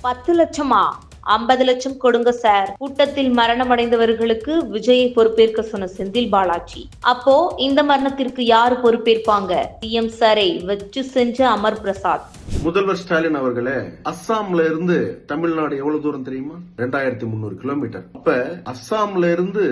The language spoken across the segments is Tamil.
பத்து லட்சமா? ஐம்பது லட்சம் கொடுங்க சார் கூட்டத்தில் மரணமடைந்தவர்களுக்கு விஜயை பொறுப்பேற்க சொன்ன செந்தில் பாலாஜி. அப்போ இந்த மரணத்திற்கு யாரு பொறுப்பேற்பாங்க? சிஎம் சாரை வச்சு செஞ்ச அமர் பிரசாத். முதல்வர் ஸ்டாலின் அவர்களே அஸ்ஸாம்ல இருந்து தமிழ்நாடு எவ்வளவு தூரம் தெரியுமா? ரெண்டாயிரத்தி முந்நூறு கிலோமீட்டர். அப்ப அஸ்ஸாம்ல இருந்து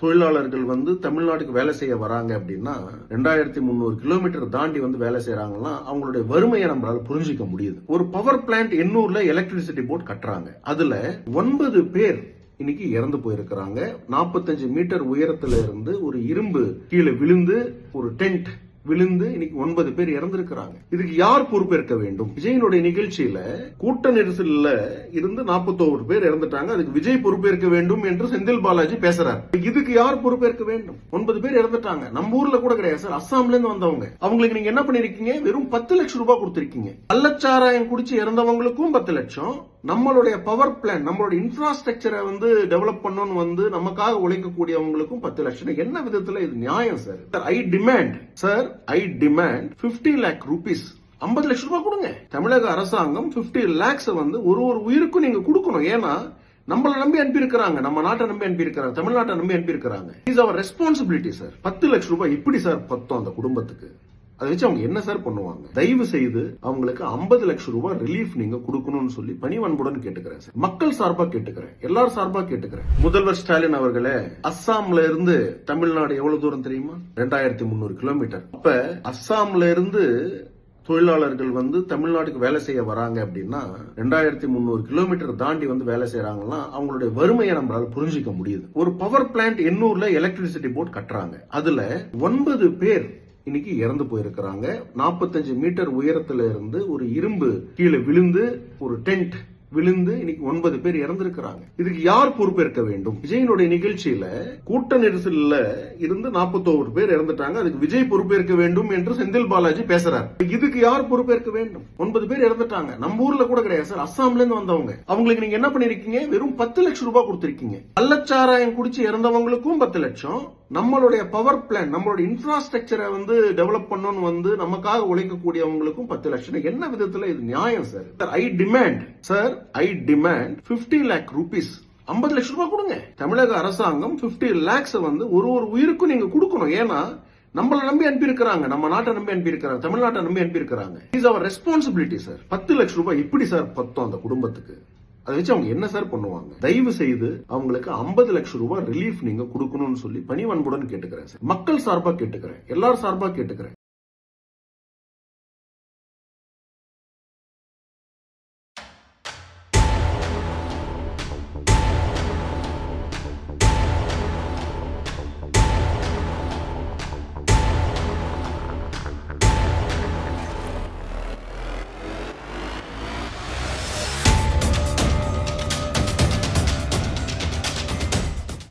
தொழிலாளர்கள் வந்து தமிழ்நாட்டுக்கு வேலை செய்ய வராங்க அப்படின்னா ரெண்டாயிரத்தி முந்நூறு கிலோமீட்டர் தாண்டி வந்து வேலை செய்யறாங்கன்னா அவங்களுடைய வறுமையை நம்மளால புரிஞ்சிக்க முடியுது. ஒரு பவர் பிளான்ட் எண்ணூர்ல எலக்ட்ரிசிட்டி போர்ட் கட்டுறாங்க. அதுல ஒன்பது பேர் இன்னைக்கு இறந்து போயிருக்கிறாங்க. 45 மீட்டர் உயரத்துல இருந்து ஒரு இரும்பு கீழே விழுந்து ஒரு டென்ட் விழுந்து இன்னைக்கு ஒன்பது பேர் இறந்திருக்கிறாங்க. இதுக்கு யார் பொறுப்பேற்க வேண்டும்? விஜயனுடைய நிகழ்ச்சியில கூட்ட நெரிசல்ல இருந்து 41 பேர் இறந்துட்டாங்க. அதுக்கு விஜய் பொறுப்பேற்க வேண்டும் என்று செந்தில் பாலாஜி பேசுறாரு. இதுக்கு யார் பொறுப்பேற்க வேண்டும்? ஒன்பது பேர் இறந்துட்டாங்க. நம்ம ஊர்ல கூட கிடையாது சார். அஸ்ஸாம்ல இருந்து வந்தவங்க. அவங்களுக்கு நீங்க என்ன பண்ணிருக்கீங்க? வெறும் பத்து லட்சம் ரூபாய் கொடுத்திருக்கீங்க. கள்ளச்சாராயம் குடிச்சு இறந்தவங்களுக்கும் பத்து லட்சம். நம்மளுடைய பவர் பிளான் நம்மளுடைய இன்ஃப்ராஸ்ட்ரக்சரை வந்து டெவலப் பண்ணணும்னு வந்து நமக்காக உழைக்கக்கூடியவங்களுக்கும் பத்து லட்சம். என்ன விதத்துல இது நியாயம் sir sir I demand sir I demand 50 lakh rupees ஐம்பது லட்சம் ரூபாய் கொடுங்க. தமிழக அரசாங்கம் 50 லேக்ஸ் வந்து ஒரு ஒரு உயிருக்கும் நீங்க கொடுக்கணும். ஏன்னா நம்மள நம்பி அனுப்பியிருக்கிறாங்க. நம்ம நாட்டை நம்பி அனுப்பியிருக்கிறாங்க. தமிழ்நாட்டை நம்பி அனுப்பியிருக்கிறாங்க. இஸ் அவர் ரெஸ்பான்சிபிலிட்டி சார் பத்து லட்சம் ரூபாய். இப்படி சார் பத்தும் அந்த குடும்பத்துக்கு? அதை வச்சு அவங்க என்ன சார் பண்ணுவாங்க? தயவு செய்து அவங்களுக்கு 50 லட்சம் ரூபாய் ரிலீஃப் நீங்க கொடுக்கணும்னு சொல்லி பணிவன்புடன் கேட்டுக்கிறேன் சார். மக்கள் சார்பா கேட்டுக்கிறேன். எல்லாரும் சார்பா கேட்டுக்கிறேன். முதல்வர் ஸ்டாலின் அவர்களே அஸ்ஸாம்ல இருந்து தமிழ்நாடு எவ்வளவு தூரம் தெரியுமா? ரெண்டாயிரத்தி முந்நூறு கிலோமீட்டர். அப்ப அஸ்ஸாம்ல இருந்து தொழிலாளர்கள் வந்து தமிழ்நாட்டுக்கு வேலை செய்ய வராங்க அப்படின்னா ரெண்டாயிரத்தி முந்நூறு கிலோமீட்டர் தாண்டி வந்து வேலை செய்யறாங்கன்னா அவங்களுடைய வறுமையை நம்மளால புரிஞ்சிக்க முடியுது. ஒரு பவர் பிளான்ட் எண்ணூர்ல எலக்ட்ரிசிட்டி போர்ட் கட்டுறாங்க. அதுல ஒன்பது பேர் இன்னைக்கு இறந்து போயிருக்கிறாங்க. 45 மீட்டர் உயரத்துல இருந்து ஒரு இரும்பு கீழே விழுந்து ஒரு டென்ட் விழுந்து இன்னைக்கு ஒன்பது பேர் இறந்திருக்கிறாங்க. இதுக்கு யார் பொறுப்பேற்க வேண்டும்? விஜயனுடைய நிகழ்ச்சியில கூட்ட நெரிசல்ல இருந்து 41 பேர் இறந்துட்டாங்க. அதுக்கு விஜய் பொறுப்பேற்க வேண்டும் என்று செந்தில் பாலாஜி பேசுறார். இதுக்கு யார் பொறுப்பேற்க வேண்டும்? ஒன்பது பேர் இறந்துட்டாங்க. நம்ம ஊர்ல கூட கிடையாது சார். அஸ்ஸாம்ல இருந்து வந்தவங்க. அவங்களுக்கு நீங்க என்ன பண்ணிருக்கீங்க? வெறும் பத்து லட்சம் ரூபாய் கொடுத்திருக்கீங்க. கள்ளச்சாராயம் குடிச்சு இறந்தவங்களுக்கும் பத்து லட்சம். நம்மளுடைய பவர் பிளான் நம்மளுடைய இன்ஃப்ராஸ்ட்ரக்சரை வந்து டெவலப் பண்ணணும்னு வந்து நமக்காக உழைக்கக்கூடியவங்களுக்கும் பத்து லட்சம். என்ன விதத்துல இது நியாயம் sir sir I demand sir I demand 50 lakh rupees ஐம்பது லட்சம் ரூபாய் கொடுங்க. தமிழக அரசாங்கம் 50 லேக்ஸ் வந்து ஒரு ஒரு உயிருக்கும் நீங்க கொடுக்கணும். ஏன்னா நம்மளை நம்பி அனுப்பியிருக்கிறாங்க. நம்ம நாட்டை நம்பி அனுப்பியிருக்கிறாங்க. தமிழ்நாட்டை நம்பி அனுப்பியிருக்கிறாங்க. இஸ் அவர் ரெஸ்பான்சிபிலிட்டி சார் பத்து லட்சம் ரூபாய். எப்படி சார் பத்தும் அந்த குடும்பத்துக்கு. அதை வச்சு அவங்க என்ன சார் பண்ணுவாங்க? தயவு செய்து அவங்களுக்கு 50 லட்சம் ரூபாய் ரிலீஃப் நீங்க கொடுக்கணும்னு சொல்லி பணிவன்புடன் கேட்டுக்கிறேன் சார். மக்கள் சார்பா கேட்டுக்கிறேன். எல்லார் சார்பா கேட்டுக்கிறேன்.